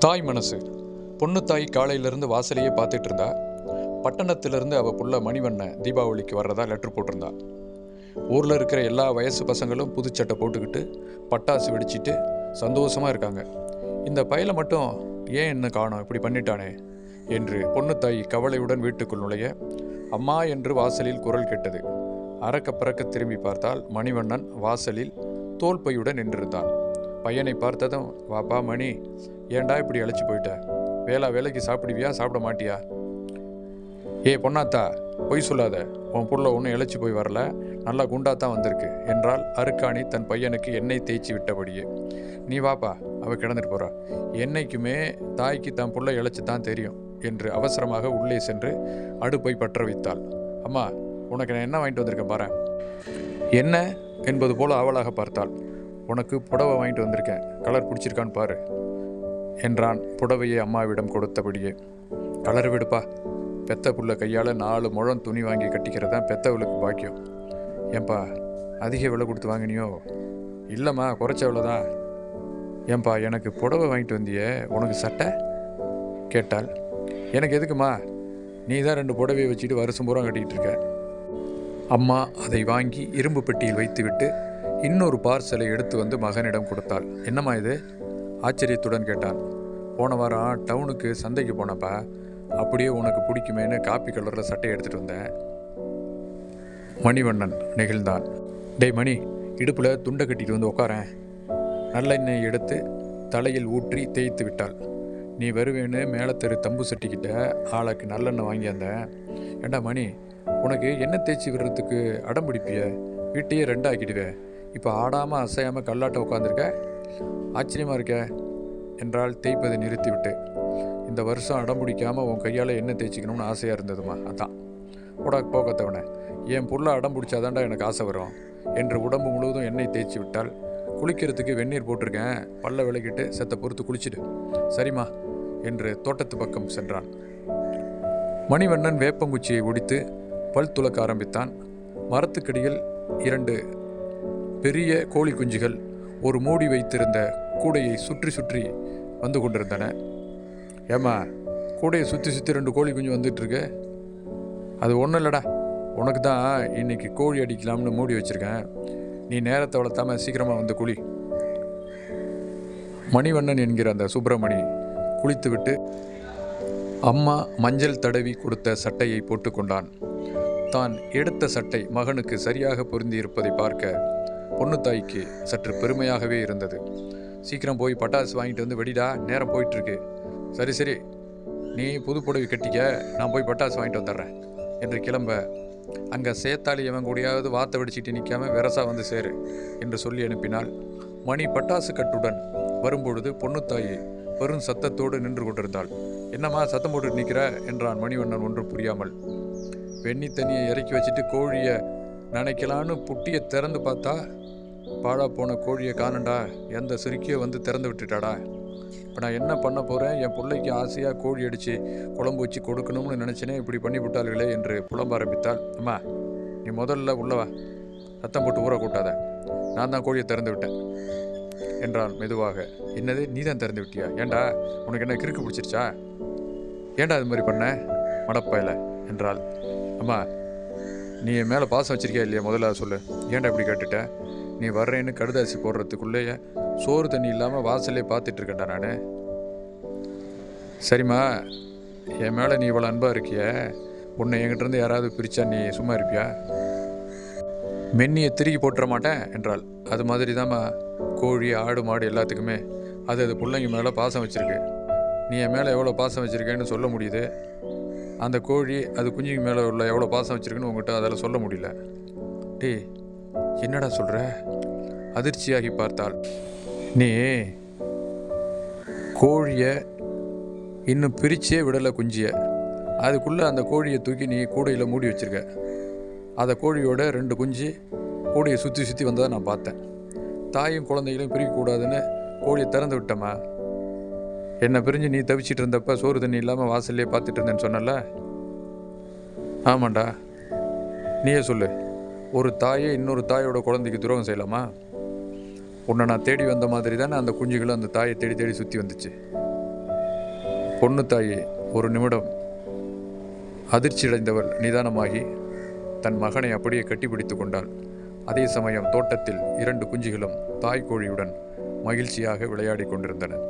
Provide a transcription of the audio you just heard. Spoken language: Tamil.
தாய் மனசு. பொண்ணு தாய் காலையிலேருந்து வாசலையே பார்த்துட்டு இருந்தா. பட்டணத்திலிருந்து அவள் புள்ள மணிவண்ணன் தீபாவளிக்கு வர்றதா லெட்ரு போட்டிருந்தா. ஊரில் இருக்கிற எல்லா வயசு பசங்களும் புதுச்சட்டை போட்டுக்கிட்டு பட்டாசு வெடிச்சிட்டு சந்தோஷமாக இருக்காங்க. இந்த பயலை மட்டும் ஏன் என்ன காணோம்? இப்படி பண்ணிட்டானே என்று பொண்ணு தாய் கவலையுடன் வீட்டுக்குள் நுழைய அம்மா என்று வாசலில் குரல் கேட்டது. அறக்க பறக்க திரும்பி பார்த்தால் மணிவண்ணன் வாசலில் தோல் பையுடன் நின்றிருந்தான். பையனை பார்த்ததும் வாப்பா மணி ஏன்டா இப்படி அழைச்சி போயிட்ட? வேளா வேலைக்கு சாப்பிடுவியா சாப்பிட மாட்டியா? ஏ பொன்னாத்தா பொய் சொல்லாத. உன் புள்ள ஒன்றும் இழைச்சி போய் வரல. நல்லா குண்டாத்தான் வந்திருக்கு. என்றால் அருக்காணி தன் பையனுக்கு எண்ணெய் தேய்ச்சி விட்டபடியே நீ வாப்பா அவ கிடந்துட்டு போறா. என்னைக்குமே தாய்க்கு தன் புள்ள இழைச்சி தான் தெரியும் என்று அவசரமாக உள்ளே சென்று அடுப்பை பற்ற வைத்தாள். அம்மா உனக்கு நான் என்ன வாங்கிட்டு வந்திருக்கேன் பாரு என்ன? என்பது போல அவளாக பார்த்தாள். உனக்கு புடவை வாங்கிட்டு வந்திருக்கேன். கலர் பிடிச்சிருக்கான்னு பாரு என்றான் புடவையை அம்மாவிடம் கொடுத்தபடியே. கலர் விடுப்பா. பெத்த புள்ள கையால் நாலு முழம் துணி வாங்கி கட்டிக்கிறது தான் பெத்தவளுக்கு பாக்கியம். ஏன்பா அதிக விலை கொடுத்து வாங்கினியோ? இல்லைம்மா குறைச்ச விலை தான். ஏன்பா எனக்கு புடவை வாங்கிட்டு வந்தியே உனக்கு சட்டை? கேட்டால் எனக்கு எதுக்குமா? நீ தான் ரெண்டு புடவையை வச்சுட்டு வருஷம் பூரா கட்டிக்கிட்டு இருக்க. அம்மா அதை வாங்கி இரும்பு பெட்டியில் வைத்துவிட்டு இன்னொரு பார்சலை எடுத்து வந்து மகனிடம் கொடுத்தாள். என்னம்மா இது? ஆச்சரியத்துடன் கேட்டான். போன வாரம் டவுனுக்கு சந்தைக்கு போனப்பா அப்படியே உனக்கு பிடிக்குமேன்னு காப்பி கலரில் சட்டையை எடுத்துகிட்டு வந்தேன். மணிவண்ணன் நெகிழ்ந்தான். டேய் மணி இடுப்பில் துண்டை கட்டிட்டு வந்து உட்காரேன் நல்லெண்ணெய் எடுத்து தலையில் ஊற்றி தேய்த்து விட்டாள். நீ வருவேன்னு மேலத்தெரு தம்பு சட்டிக்கிட்ட ஆளுக்கு நல்லெண்ணெய் வாங்கியாந்தேன் ஏண்டா மணி உனக்கு எண்ணெய் தேய்ச்சி விடுறதுக்கு அடம் பிடிப்பிய? வீட்டையே ரெண்டாக்கிடுவேன் இப்போ ஆடாமல் அசையாமல் கல்லாட்ட உட்காந்துருக்க ஆச்சரியமாக இருக்க? என்றால் தேய்ப்பதை நிறுத்திவிட்டு. இந்த வருஷம் அடம் பிடிக்காமல் உன் கையால் எண்ணெய் தேய்ச்சிக்கணும்னு ஆசையாக இருந்ததுமா? அதான். உடா போக்கத்தவனே என் புள்ள அடம் பிடிச்சாதான்டா எனக்கு ஆசை வரும் என்று உடம்பு முழுவதும் எண்ணெய் தேய்ச்சி விட்டால் குளிக்கிறதுக்கு வெந்நீர் போட்டிருக்கேன். பல்ல விளக்கிட்டு செத்த பொறுத்து குளிச்சிடு. சரிம்மா என்று தோட்டத்து பக்கம் சென்றான். மணிவண்ணன் வேப்பங்குச்சியை ஒடித்து பல் துலக்க ஆரம்பித்தான். மரத்துக்கடியில் இரண்டு பெரிய கோழி குஞ்சுகள் ஒரு மூடி வைத்திருந்த கூடையை சுற்றி சுற்றி வந்து கொண்டிருந்தன. ஏம்மா கூடையை சுற்றி சுற்றி ரெண்டு கோழி குஞ்சு வந்துட்டுருக்கு அது ஒன்றும் இல்லைடா. உனக்கு தான் இன்னைக்கு கோழி அடிக்கலாம்னு மூடி வச்சுருக்கேன். நீ நேரத்தை வளர்த்தாம சீக்கிரமாக வந்து குழி மணிவண்ணன் என்கிற அந்த சுப்பிரமணி குளித்துவிட்டு அம்மா மஞ்சள் தடவி கொடுத்த சட்டையை போட்டுக்கொண்டான். தான் எடுத்த சட்டை மகனுக்கு சரியாக பொருந்தியிருப்பதை பார்க்க பொண்ணு தாய்க்கு சற்று பெருமையாகவே இருந்தது. சீக்கிரம் போய் பட்டாசு வாங்கிட்டு வந்து வெடிடா நேரம் போயிட்டுருக்கு. சரி சரி. நீ புது புடவை கட்டிக்க நான் போய் பட்டாசு வாங்கிட்டு வந்துடுறேன் என்று கிளம்ப. அங்கே சேத்தாளி எவன் கூடியாவது வாத்தை வெடிச்சிட்டு நிற்காம வெரசா வந்து சேரு என்று சொல்லி அனுப்பினாள். மணி பட்டாசு கட்டுடன் வரும்பொழுது பொண்ணுத்தாயி பெரும் சத்தத்தோடு நின்று கொண்டிருந்தாள். என்னம்மா சத்தம் போட்டு நிற்கிற என்றான் மணிவண்ணன் ஒன்று புரியாமல். வெண்ணி தண்ணியை இறக்கி வச்சுட்டு கோழியை நினைக்கலான்னு புட்டியை திறந்து பார்த்தா பாழா போன கோழியை காணண்டா எந்த சிறுக்கியை வந்து திறந்து விட்டுட்டாடா. இப்போ நான் என்ன பண்ண போகிறேன் என் பிள்ளைக்கு ஆசையாக கோழி அடித்து குழம்பு வச்சு கொடுக்கணும்னு நினச்சினே இப்படி பண்ணி விட்டார்களே என்று புலம்ப ஆரம்பித்தாள். அம்மா நீ முதல்ல உள்ளவா சத்தம் போட்டு ஊற கூட்டாத. நான் தான் கோழியை திறந்து விட்டேன் என்றான் மெதுவாக. என்னது? நீ தான் திறந்து விட்டியா? ஏண்டா உனக்கு என்ன கிறுக்கு பிடிச்சிருச்சா? ஏண்டா அது மாதிரி பண்ண? மடப்பாயில என்றாள். அம்மா நீ என் மேலே பாசம் வச்சிருக்கியா இல்லையா? முதல்ல சொல்லு. ஏன்டா இப்படி கேட்டுட்டேன் நீ வர்றேன்னு கடுதாசி போடுறதுக்குள்ளேயே சோறு தண்ணி இல்லாமல் வாசலே பார்த்துட்டு இருக்கேன்டா நான். சரிம்மா என் மேலே நீ இவ்வளோ அன்பாக இருக்கிய உன்னை என்கிட்டருந்து யாராவது பிரித்தா நீ சும்மா இருப்பியா? மென்னியை திருகி போட்டுற மாட்டேன் என்றாள். அது மாதிரி தாம்மா கோழி ஆடு மாடு எல்லாத்துக்குமே அது அது பிள்ளைங்க மேலே பாசம் வச்சுருக்கு. நீ என் மேலே எவ்வளோ பாசம் வச்சுருக்கேன்னு சொல்ல முடியுது? அந்த கோழி அது குஞ்சுக்கு மேலே உள்ள எவ்வளோ பாசம் வச்சுருக்குன்னு உங்கள்கிட்ட அதில் சொல்ல முடியல. டேய் என்னடா சொல்கிற அதிர்ச்சியாகி பார்த்தாள். நீ கோழியை இன்னும் பிரிச்சே விடலை குஞ்சிய. அதுக்குள்ளே அந்த கோழியை தூக்கி நீ கூடையில் மூடி வச்சிருக்க. அந்த கோழியோட ரெண்டு குஞ்சு கூடையை சுற்றி சுற்றி வந்ததை நான் பார்த்தேன். தாயும் குழந்தைகளையும் பிரிக்கக்கூடாதுன்னு கோழியை திறந்து விட்டம்மா என்னை பிரிஞ்சு நீ தவிச்சிட்டு இருந்தப்ப சோறு தண்ணி இல்லாமல் வாசல்லே பார்த்துட்டு இருந்தேன்னு சொன்னல ஆமாண்டா. நீயே சொல்லு. ஒரு தாயே இன்னொரு தாயோட குழந்தைக்கு துரோகம் செய்யலாமா? உன்னை நான் தேடி வந்த மாதிரி தானே அந்த குஞ்சுகளும் அந்த தாயை தேடி தேடி சுற்றி வந்துச்சு. பொண்ணு தாயே ஒரு நிமிடம் அதிர்ச்சியடைந்தவள் நிதானமாகி தன் மகனை அப்படியே கட்டிப்பிடித்து கொண்டாள். அதே சமயம் தோட்டத்தில் இரண்டு குஞ்சுகளும் தாய் கோழியுடன் மகிழ்ச்சியாக விளையாடிக் கொண்டிருந்தன.